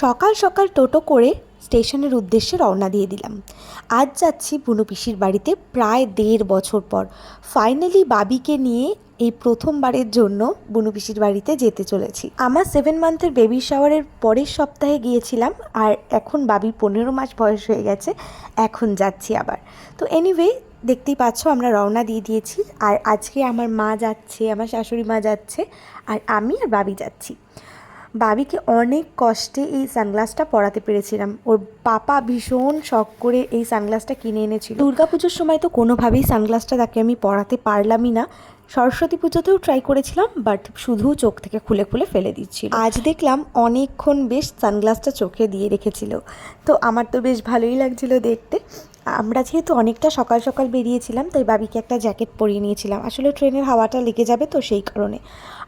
সকাল সকাল টোটো করে স্টেশনের উদ্দেশ্যে রওনা দিয়ে দিলাম। আজ যাচ্ছি বুনু পিসির বাড়িতে প্রায় দেড় বছর পর। ফাইনালি বাবিকে নিয়ে এই প্রথমবারের জন্য বুনু পিসির বাড়িতে যেতে চলেছি। আমার সেভেন মান্থের বেবি শাওয়ারের পরের সপ্তাহে গিয়েছিলাম আর এখন বাবির পনেরো মাস বয়স হয়ে গেছে, এখন যাচ্ছি আবার। তো এনিওয়ে দেখতেই পাচ্ছ আমরা রওনা দিয়ে দিয়েছি আর আজকে আমার মা যাচ্ছে, আমার শাশুড়ি মা যাচ্ছে আর আমি আর বাবি যাচ্ছি। বাবিকে অনেক কষ্টে এই সানগ্লাসটা পরাতে পেরেছিলাম। ওর পাপা ভীষণ শখ করে এই সানগ্লাসটা কিনে এনেছিল। দুর্গাপুজোর সময় তো কোনোভাবেই সানগ্লাসটা তাকে আমি পরাতে পারলামই না। সরস্বতী পুজোতেও ট্রাই করেছিলাম বাট শুধু চোখ থেকে খুলে খুলে ফেলে দিচ্ছিল। আজ দেখলাম অনেকক্ষণ বেশ সানগ্লাসটা চোখে দিয়ে রেখেছিল। তো আমার তো বেশ ভালোই লাগছিল দেখতে। আমরা যেহেতু অনেকটা সকাল সকাল বেরিয়েছিলাম, তাই বাবিকে একটা জ্যাকেট পরিয়ে নিয়েছিলাম। আসলে ট্রেনের হাওয়াটা লেগে যাবে তো সেই কারণে।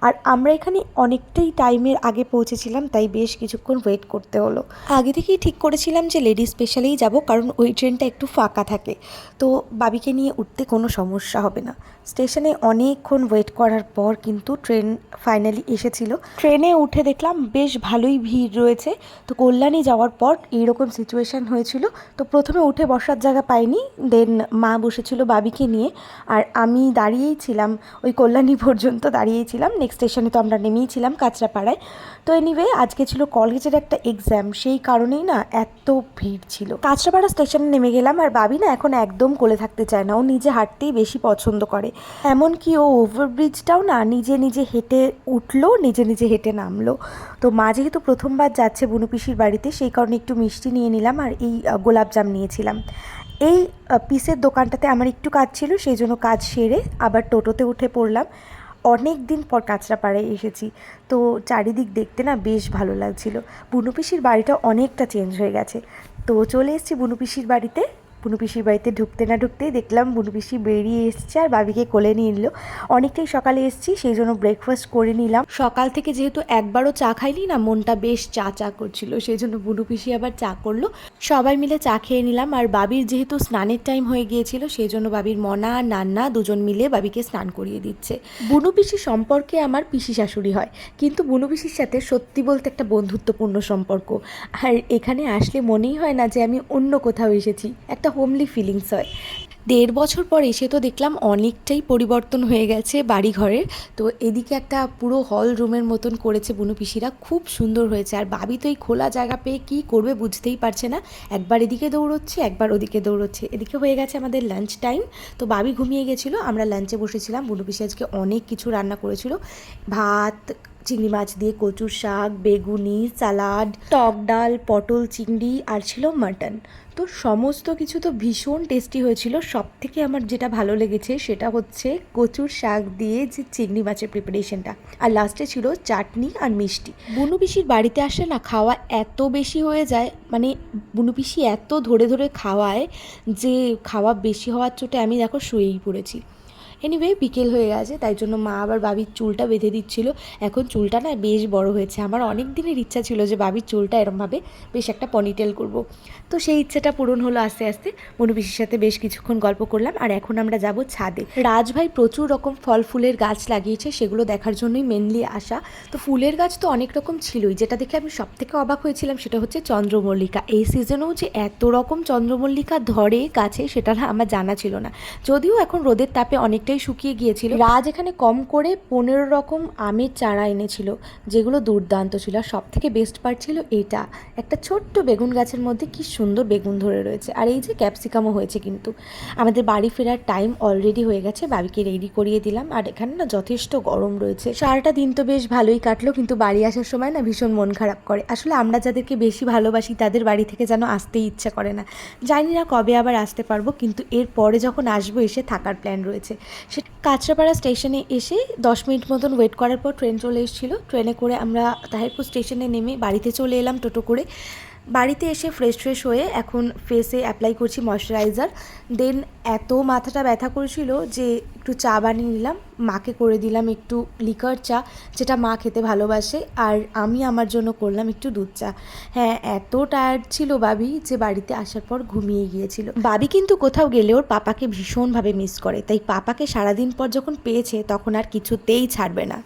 আর আমরা এখানে অনেকটাই টাইমের আগে পৌঁছেছিলাম, তাই বেশ কিছুক্ষণ ওয়েট করতে হলো। আগে থেকেই ঠিক করেছিলাম যে লেডিস স্পেশালেই যাব, কারণ ওই ট্রেনটা একটু ফাঁকা থাকে। তো বাবিকে নিয়ে উঠতে কোনো সমস্যা হবে না। স্টেশনে অনেকক্ষণ ওয়েট করার পর কিন্তু ট্রেন ফাইনালি এসেছিল। ট্রেনে উঠে দেখলাম বেশ ভালোই ভিড় রয়েছে। তো কল্যাণী যাওয়ার পর এইরকম সিচুয়েশান হয়েছিল। তো প্রথমে উঠে বসার জায়গা পাইনি দেন মা বসেছিল বাবিকে নিয়ে, আর আমি দাঁড়িয়েই ছিলাম, ওই কল্যাণী পর্যন্ত দাঁড়িয়েই ছিলাম নেক্সট স্টেশনে তো আমরা নেমেই ছিলাম কাঁচরাপাড়ায়। তো এনিওয়ে আজকে ছিল কলেজের একটা এক্সাম সেই কারণেই না এত ভিড় ছিল। কাঁচরাপাড়া স্টেশনে নেমে গেলাম, আর বাবি না এখন একদম কোলে থাকতে চায় না, ও নিজে হাঁটতেই বেশি পছন্দ করে। এমনকি ও ওভারব্রিজটাও না নিজে নিজে হেঁটে উঠল, নিজে নিজে হেঁটে নামলো। তো মা যেহেতু প্রথমবার যাচ্ছে বুনু পিসির বাড়িতে, সেই কারণে একটু মিষ্টি নিয়ে নিলাম, আর এই গোলাপজাম নিয়েছিলাম। এই পিসের দোকানটাতে আমার একটু কাজ ছিল, সেই জন্য কাজ সেরে আবার টোটোতে উঠে পড়লাম। অনেক দিন পর কাঁচরাপাড়ায় এসেছি। তো চারিদিক দেখতে না বেশ ভালো লাগছিল। বুনুপিসির বাড়িটা অনেকটা চেঞ্জ হয়ে গেছে। তো চলে এসেছি বুনুপিসির বাড়িতে। বুনু পিসির বাড়িতে ঢুকতে না ঢুকতেই দেখলাম বুনু পিসি বেরিয়ে এসছে আর বাবিকে কোলে নিয়ে নিল অনেকটাই সকালে এসেছি সেই জন্য ব্রেকফাস্ট করে নিলাম। সকাল থেকে যেহেতু একবারও চা খাইনি না মনটা বেশ চা চা করছিল সেই জন্য বুনু পিসি আবার চা করল। সবাই মিলে চা খেয়ে নিলাম আর বাবির যেহেতু স্নানের টাইম হয়ে গিয়েছিল সেই জন্য বাবির মনা আর নান্না দুজন মিলে বাবিকে স্নান করিয়ে দিচ্ছে। বুনু পিসি সম্পর্কে আমার পিসি শাশুড়ি হয় কিন্তু বুনু পিসির সাথে সত্যি বলতে একটা বন্ধুত্বপূর্ণ সম্পর্ক। আর এখানে আসলে মনেই হয় না যে আমি অন্য কোথাও এসেছি। একটা হোমলি ফিলিংস হয়। দেড় বছর পর এসে তো দেখলাম অনেকটাই পরিবর্তন হয়ে গেছে বাড়িঘরের। তো এদিকে একটা পুরো হল রুমের মতন করেছে বুনু পিসিরা। খুব সুন্দর হয়েছে। আর বাবি তো এই খোলা জায়গা পেয়ে কী করবে বুঝতেই পারছে না। একবার এদিকে দৌড়চ্ছে, একবার ওদিকে দৌড়চ্ছে। এদিকে হয়ে গেছে আমাদের লাঞ্চ টাইম তো বাবি ঘুমিয়ে গেছিল, আমরা লাঞ্চে বসেছিলাম। বুনু পিসি আজকে অনেক কিছু রান্না করেছিল। ভাত চিংড়ি মাছ দিয়ে কচুর শাক, বেগুনি, সালাড, টক ডাল, পটল, চিংড়ি আর ছিল মাটন। তো সমস্ত কিছু তো ভীষণ টেস্টি হয়েছিল। সব থেকে আমার যেটা ভালো লেগেছে সেটা হচ্ছে কচুর শাক দিয়ে যে চিংড়ি মাছের প্রিপারেশনটা আর লাস্টে ছিল চাটনি আর মিষ্টি। বুনু পিসির বাড়িতে আসলে না খাওয়া এত বেশি হয়ে যায় মানে বুনু পিসি এত ধরে ধরে খাওয়ায় যে খাওয়া বেশি হওয়ার চোটে আমি দেখো শুয়েই পড়েছি। এনিওয়ে বিকেল হয়ে গেছে, তাই জন্য মা আবার বাবির চুলটা বেঁধে দিচ্ছিল। এখন চুলটা না বেশ বড় হয়েছে। আমার অনেক দিনের ইচ্ছা ছিল যে বাবির চুলটা এরমভাবে বেশ একটা পনিটেল করব। তো সেই ইচ্ছাটা পূরণ হলো আস্তে আস্তে। মনু সাথে বেশ কিছুক্ষণ গল্প করলাম, আর এখন আমরা যাব ছাদে। রাজভাই প্রচুর রকম ফল ফুলের গাছ লাগিয়েছে, সেগুলো দেখার জন্যই মেনলি আসা। তো ফুলের গাছ তো অনেক রকম ছিলই। যেটা দেখে আমি সব থেকে অবাক হয়েছিলাম সেটা হচ্ছে চন্দ্রমল্লিকা। এই সিজনেও যে এত রকম চন্দ্রমল্লিকা ধরে গাছে, সেটা না আমার জানা ছিল না। যদিও এখন রোদের তাপে অনেকটাই শুকিয়ে গিয়েছিল। রাজ এখানে কম করে পনেরো রকম আমের চারা এনেছিল, যেগুলো দুর্দান্ত ছিল। আর সব থেকে বেস্ট পার্ট ছিল এটা। একটা ছোট্ট বেগুন গাছের মধ্যে কি সুন্দর বেগুন ধরে রয়েছে। আর এই যে ক্যাপসিকামও হয়েছে কিন্তু। আমাদের বাড়ি ফেরার টাইম অলরেডি হয়ে গেছে, বাবিকে রেডি করিয়ে দিলাম। আর এখানে না যথেষ্ট গরম রয়েছে। সারাটা দিন তো বেশ ভালোই কাটলো, কিন্তু বাড়ি আসার সময় না ভীষণ মন খারাপ করে। আসলে আমরা যাদেরকে বেশি ভালোবাসি, তাদের বাড়ি থেকে যেন আসতেই ইচ্ছা করে না। জানি না কবে আবার আসতে পারব, কিন্তু এর পরে যখন আসব, এসে থাকার প্ল্যান রয়েছে। সে কাঁচরাপাড়া স্টেশনে এসে দশ মিনিট মতন ওয়েট করার পর ট্রেন চলে এসেছিল। ট্রেনে করে আমরা তাহিরপুর স্টেশনে নেমে বাড়িতে চলে এলাম টোটো করে। বাড়িতে এসে ফ্রেশ ফ্রেশ হয়ে এখন ফেসে অ্যাপ্লাই করছি ময়শ্চারাইজার দেন এত মাথাটা ব্যথা করেছিল যে একটু চা বানিয়ে নিলাম, মাকে করে দিলাম একটু লিকার চা, যেটা মা খেতে ভালোবাসে, আর আমি আমার জন্য করলাম একটু দুধ চা। হ্যাঁ এত টায়ার্ড ছিল বাবি যে বাড়িতে আসার পর ঘুমিয়ে গিয়েছিল। বাবি কিন্তু কোথাও গেলে ওর পাপাকে ভীষণভাবে মিস করে, তাই পাপাকে সারাদিন পর যখন পেয়েছে তখন আর কিছুতেই ছাড়বে না।